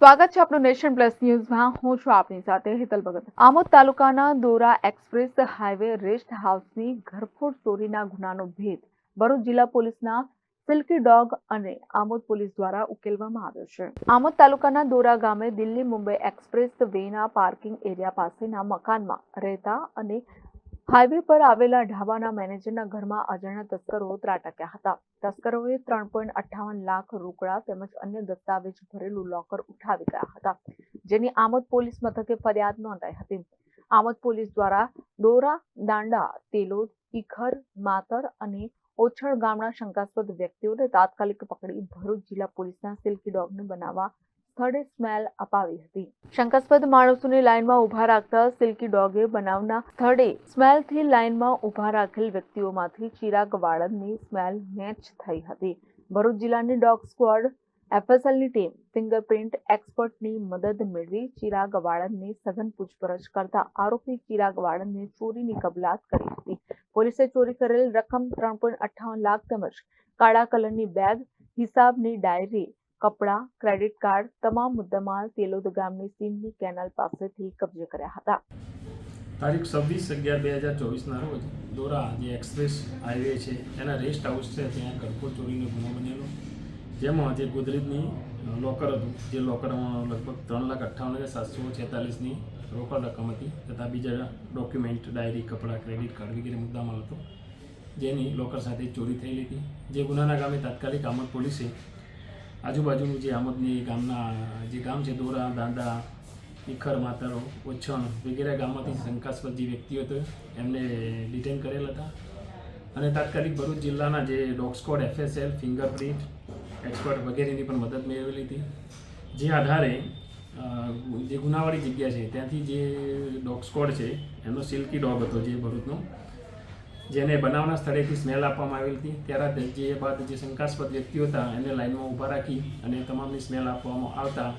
સ્વાગત છે આપણું નેશન પ્લસ ન્યૂઝમાં. હું છું આપની સાથે હેતલ ભગત. આમોદ તાલુકાના દોરા એક્સપ્રેસ હાઈવે રેસ્ટ હાઉસની ઘરફોડ ચોરીના ગુનાનો ભેદ ભરૂચ જિલ્લા પોલીસના સિલ્કી ડોગ અને આમોદ પોલીસ દ્વારા ઉકેલવામાં આવ્યો છે. આમોદ તાલુકાના દોરા ગામે દિલ્હી મુંબઈ એક્સપ્રેસ વેના પાર્કિંગ એરિયા પાસેના મકાનમાં રહેતા અને હાઈવે પર આવેલા ઢાબાના મેનેજરના ઘરમાં અજાણ્યા તસ્કરો ત્રાટક્યા હતા. તસ્કરોએ ત્રણ પોઈન્ટ અઠ્ઠાવન લાખ રોકડા તેમજ અન્ય દસ્તાવેજ ભરેલું લોકર ઉઠાવી ગયા હતા, જેની આમોદ પોલીસ મથકે ફરિયાદ નોંધાઈ હતી. આમોદ પોલીસ દ્વારા દોરા, દાંડા તેલોદ ઈખર, માતર અને ઓછળ ગામના શંકાસ્પદ વ્યક્તિઓને તાત્કાલિક પકડી ભરૂચ જિલ્લા પોલીસના સિલ્કી ડોગને બનાવવા સ્થળે સ્મેલ અપાવી હતી. શંકાસ્પદ માણસોને લાઇનમાં ઊભા રાખતા સિલ્કી ડોગે બનાવના સ્થળે સ્મેલથી લાઇનમાં ઊભા રાખેલ વ્યક્તિઓમાંથી ચિરાગ વાળંદની સ્મેલ મેચ થઈ હતી. ભરૂચ જિલ્લાની ડોગ સ્ક્વોડ એફએસએલની ટીમ ફિંગરપ્રિન્ટ એક્સપર્ટની મદદ મેળવી ચિરાગ વાળંદની સઘન પૂછપરછ કરતા આરોપી ચિરાગ વાળંદને ચોરીની કબલાત કરી હતી. પોલીસે ચોરી કરેલ રકમ ત્રણ લાખ તેમજ કાળા કલરની બેગ, હિસાબની ડાયરી કપડાં ક્રેડિટ કાર્ડ તમામ મુદ્દામાલ તેલોદ ગામની સીમની કેનાલ પાસેથી કબજે કર્યા હતા. તારીખ છવ્વીસ અગિયાર બે હજાર ચોવીસના રોજ દોરા જે એક્સપ્રેસ હાઈવે છે, એના રેસ્ટ હાઉસ છે, ત્યાં કડકો ચોરીનો ગુનો બનેલો. જેમાં જે ગોદરેજની લોકર હતું, જે લોકરમાં લગભગ ત્રણ લાખ અઠ્ઠાવન હજાર સાતસો છેતાલીસની રોકડ રકમ હતી તથા બીજા ડોક્યુમેન્ટ, ડાયરી, કપડાં ક્રેડિટ કાર્ડ વગેરે મુદ્દામાલ હતો. જેની લોકર સાથે ચોરી થયેલી હતી. જે ગુનાના ગામે તાત્કાલિક આમદ પોલીસે આજુબાજુનું જે આમદની ગામના, જે ગામ છે, દોરા, દાંડા, ઈખર, માતરો, ઓછણ વગેરે ગામમાંથી શંકાસ્પદ જે વ્યક્તિઓ હતો એમને ડિટેન કરેલ હતા. અને તાત્કાલિક ભરૂચ જિલ્લાના જે dog squad FSL fingerprint expert વગેરેની પણ મદદ મેળવેલી હતી. જે આધારે જે ગુનાવાળી જગ્યા છે, ત્યાંથી જે ડોગ સ્કોડ છે એનો સિલ્કી ડોગ હતો જે ભરૂચનો જેને બનાવના સ્થળેથી સ્મેલ આપવામાં આવેલી હતી. ત્યારે જે બાદ જે શંકાસ્પદ વ્યક્તિઓ હતા, એને લાઇનમાં ઊભા રાખી અને તમામની સ્મેલ આપવામાં આવતા,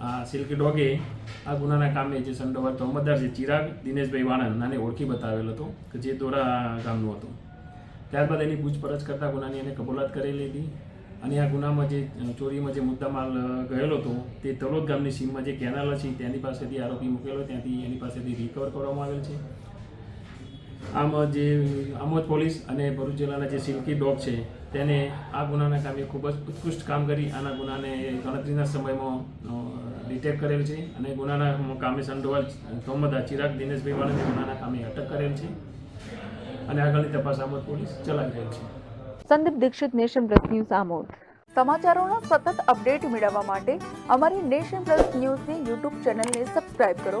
આ સિલ્કી ડોગે આ ગુનાના કામે જે સંડોવાર તોમતદાર છે ચિરાગ દિનેશભાઈ વાણંદ નાને ઓળખી બતાવેલ હતો, કે જે દોરા ગામનું હતું. ત્યારબાદ એની પૂછપરછ કરતા ગુનાની એને કબૂલાત કરેલી હતી અને આ ગુનામાં જે ચોરીમાં જે મુદ્દામાલ ગયેલો હતો, તે તલોદ ગામની સીમમાં જે કેનાલ છે, તેની પાસેથી આરોપી મૂકેલો, ત્યાંથી એની પાસેથી રિકવર કરવામાં આવેલ છે. આમ જે આમોદ પોલીસ અને ભરૂચ જિલ્લાના જે સિલ્કી ડોગ છે, તેને આ ગુનાના કામે ખૂબ જ ઉત્કૃષ્ટ કામ કરી, આના ગુનાને ગણતરીના સમયમાં ડિટેક કરેલ છે અને ગુનાના કામે સંડોવાલ તોમદા ચિરાગ દિનેશભાઈ વાળાને ગુનાના કામે અટક કરેલ છે અને આગળની તપાસ આમોદ પોલીસ ચલાવી રહેલ છે. Sandeep Dixit, nation plus news Amod. સમાચારોનો સતત અપડેટ મેળવવા માટે અમારી નેશન પ્લસ ન્યૂઝની યુટ્યુબ ચેનલને સબસ્ક્રાઇબ કરો.